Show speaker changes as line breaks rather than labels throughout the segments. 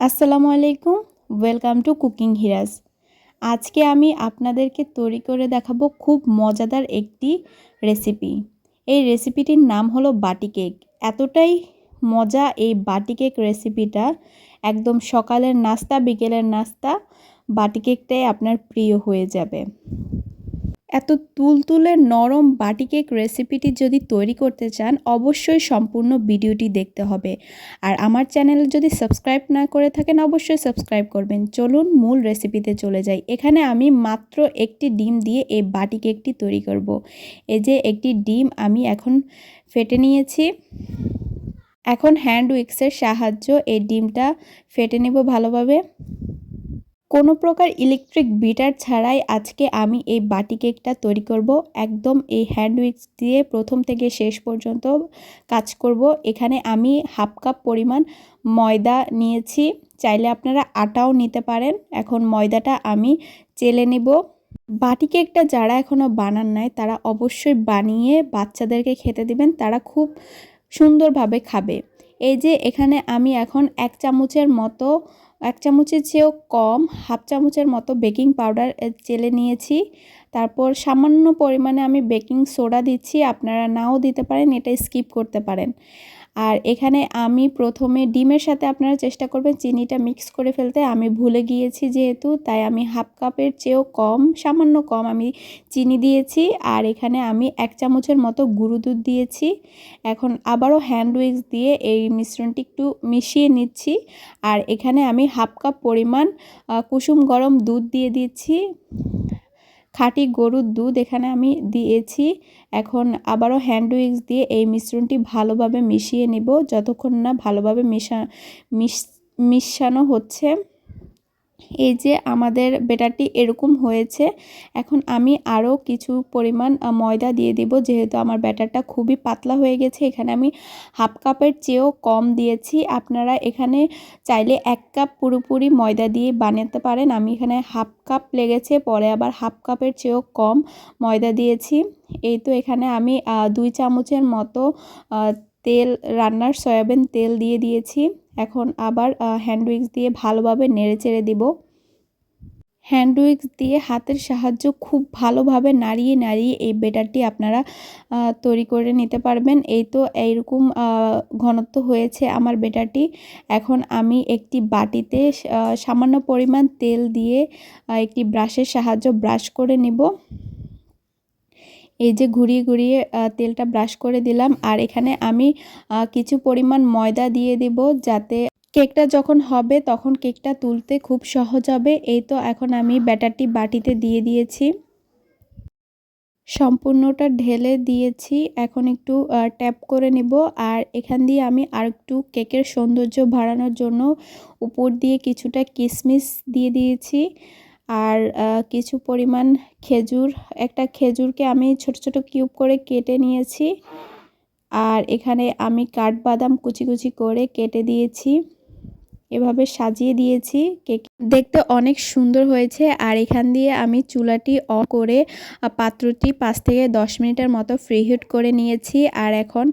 আসসালামু আলাইকুম welcome to cooking হিরাজ আজকে আমি আপনাদেরকে তৈরি করে দেখাবো খুব মজাদার একটি রেসিপি এই রেসিপিটির নাম হলো বাটি কেক। এতটাই মজা এই বাটি কেক রেসিপিটা একদম সকালের নাস্তা, বিকেলের নাস্তা বাটি কেকটাই আপনার প্রিয় হয়ে যাবে। এত তুলতুলে নরম বাটি কেক রেসিপিটি যদি তৈরি করতে চান, অবশ্যই সম্পূর্ণ ভিডিওটি দেখতে হবে। আর আমার চ্যানেল যদি সাবস্ক্রাইব না করে থাকেন, অবশ্যই সাবস্ক্রাইব করবেন। চলুন মূল রেসিপিতে চলে যাই। এখানে আমি মাত্র একটি ডিম দিয়ে এই বাটি কেকটি তৈরি করব। এই যে একটি ডিম আমি এখন ফেটে নিয়েছি। এখন হ্যান্ড উইক্সের সাহায্য এই ডিমটা ফেটে নেব ভালোভাবে। কোনো প্রকার ইলেকট্রিক বিটার ছাড়াই আজকে আমি এই বাটি কেকটা তৈরি করব। একদম এই হ্যান্ড উইক্স দিয়ে প্রথম থেকে শেষ পর্যন্ত কাজ করব। এখানে আমি হাফ কাপ পরিমাণ ময়দা নিয়েছি। চাইলে আপনারা আটাও নিতে পারেন। এখন ময়দাটা আমি চেলে নেব। বাটি কেকটা যারা এখনও বানান নাই, তারা অবশ্যই বানিয়ে বাচ্চাদেরকে খেতে দিবেন। তারা খুব সুন্দরভাবে খাবে। এই যে এখানে আমি এখন এক চামচের মতো এক চামচের চেয়েও কম, হাফ চামচের মতো বেকিং পাউডার চেলে নিয়েছি। তারপর সামান্য পরিমাণে আমি বেকিং সোডা দিচ্ছি, আপনারা নাও দিতে পারেন, এটা স্কিপ করতে পারেন। আর এখানে আমি প্রথমে ডিমের সাথে আপনারা চেষ্টা করবেন চিনিটা মিক্স করে ফেলতে। আমি ভুলে গিয়েছি যেহেতু, তাই আমি হাফ কাপের চেয়েও কম, সামান্য কম আমি চিনি দিয়েছি। আর এখানে আমি এক চামচের মতো গুঁড়ো দুধ দিয়েছি। এখন আবারও হ্যান্ড উইক্স দিয়ে এই মিশ্রণটি একটু মিশিয়ে নিচ্ছি। আর এখানে আমি হাফ কাপ পরিমাণ কুসুম গরম দুধ দিয়ে দিচ্ছি। খাঁটি গরুর দুধ এখানে আমি দিয়েছি। এখন আবারও হ্যান্ড উইক্স দিয়ে এই মিশ্রণটি ভালোভাবে মিশিয়ে নিব, যতক্ষণ না ভালোভাবে মিশা মিশানো হচ্ছে। এই যে আমাদের বেটারটি এরকম হয়েছে, এখন আমি আরও কিছু পরিমাণ ময়দা দিয়ে দিব, যেহেতু আমার ব্যাটারটা খুবই পাতলা হয়ে গেছে, এখানে আমি হাফ কাপের চেয়েও কম দিয়েছি। আপনারা এখানে চাইলে এক কাপ পুরোপুরি ময়দা দিয়ে বানাতে পারেন, আমি এখানে হাফ কাপ লেগেছে, পরে আবার হাফ কাপের চেয়েও কম ময়দা দিয়েছি। এই তো এখানে আমি দুই চামচের মতো তেল, রান্নার সয়াবিন তেল দিয়ে দিয়েছি। এখন আবার হ্যান্ড উইক্স দিয়ে ভালোভাবে নেড়ে চেড়ে দিব। হ্যান্ড উইক্স দিয়ে হাতের সাহায্য খুব ভালোভাবে নাড়িয়ে নাড়িয়ে এই বেটারটি আপনারা তৈরি করে নিতে পারবেন। এই তো এইরকম ঘনত্ব হয়েছে আমার বেটারটি। এখন আমি একটি বাটিতে সামান্য পরিমাণ তেল দিয়ে একটি ব্রাশের সাহায্য ব্রাশ করে নিব। এই যে ঘুরিয়ে ঘুরিয়ে তেলটা ব্রাশ করে দিলাম। আর এখানে আমি কিছু পরিমাণ ময়দা দিয়ে দেব যাতে কেকটা যখন হবে তখন কেকটা তুলতে খুব সহজ হবে। এই তো এখন আমি ব্যাটারটি বাটিতে দিয়ে দিয়েছি। সম্পূর্ণটা ঢেলে দিয়েছি। এখন একটু ট্যাপ করে নেব। আর এখান দিয়ে আমি আর একটু কেকের সৌন্দর্য বাড়ানোর জন্য উপর দিয়ে কিছুটা কিশমিশ দিয়ে দিয়েছি। আর কিছু পরিমাণ খেজুর, একটা খেজুরকে আমি ছোট ছোট কিউব করে কেটে নিয়েছি। আর এখানে আমি কাঠবাদাম কুচি কুচি করে কেটে দিয়েছি। এভাবে সাজিয়ে দিয়েছি কেক। দেখতে অনেক সুন্দর হয়েছে। আর এখান দিয়ে আমি চুলাটি অন করে পাত্রটি পাঁচ থেকে দশ মিনিটের মতো ফ্রি হিট করে নিয়েছি। আর এখন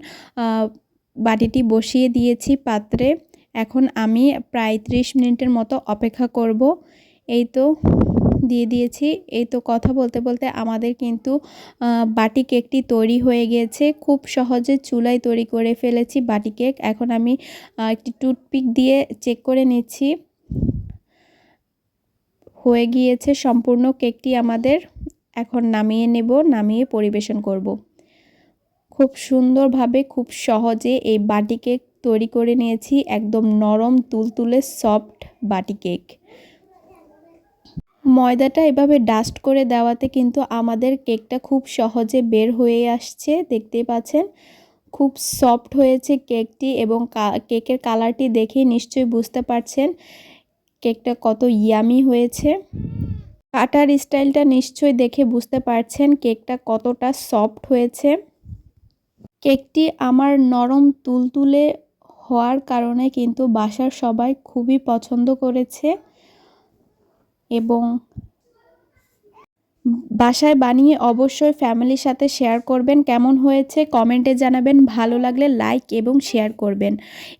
বাটিটি বসিয়ে দিয়েছি পাত্রে। এখন আমি প্রায় ত্রিশ মিনিটের মতো অপেক্ষা করব। এই তো দিয়ে দিয়েছি। এই তো কথা বলতে বলতে আমাদের কিন্তু বাটি কেকটি তৈরি হয়ে গিয়েছে। খুব সহজে চুলায় তৈরি করে ফেলেছি বাটি কেক। এখন আমি একটি টুথপিক দিয়ে চেক করে নিচ্ছি। হয়ে গিয়েছে সম্পূর্ণ কেকটি আমাদের। এখন নামিয়ে নেব, নামিয়ে পরিবেশন করব। খুব সুন্দরভাবে, খুব সহজে এই বাটি কেক তৈরি করে নিয়েছি। একদম নরম, তুলতুলে, সফট বাটি কেক। ময়দাটা এভাবে ডাস্ট করে দেওয়াতে কিন্তু আমাদের কেকটা খুব সহজে বের হয়ে আসছে, দেখতেই পাচ্ছেন? খুব সফট হয়েছে কেকটি এবং কেকের কালারটি দেখে নিশ্চয়ই বুঝতে পারছেন কেকটা কত ইয়ামি হয়েছে। কাটার স্টাইলটা নিশ্চয়ই দেখে বুঝতে পারছেন কেকটা কতটা সফট হয়েছে। কেকটি আমার নরম তুলতুলে হওয়ার কারণে কিন্তু বাসার সবাই খুবই পছন্দ করেছে। এবং বাসায় বানিয়ে অবশ্যই ফ্যামিলির সাথে শেয়ার করবেন। কেমন হয়েছে কমেন্টে জানাবেন। ভালো লাগলে লাইক এবং শেয়ার করবেন।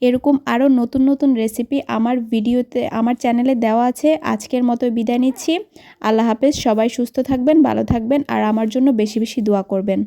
এরকম আরও নতুন নতুন রেসিপি আমার ভিডিওতে, আমার চ্যানেলে দেওয়া আছে। আজকের মতো বিদায় নিচ্ছি। আল্লাহ হাফেজ। সবাই সুস্থ থাকবেন, ভালো থাকবেন, আর আমার জন্য বেশি বেশি দোয়া করবেন।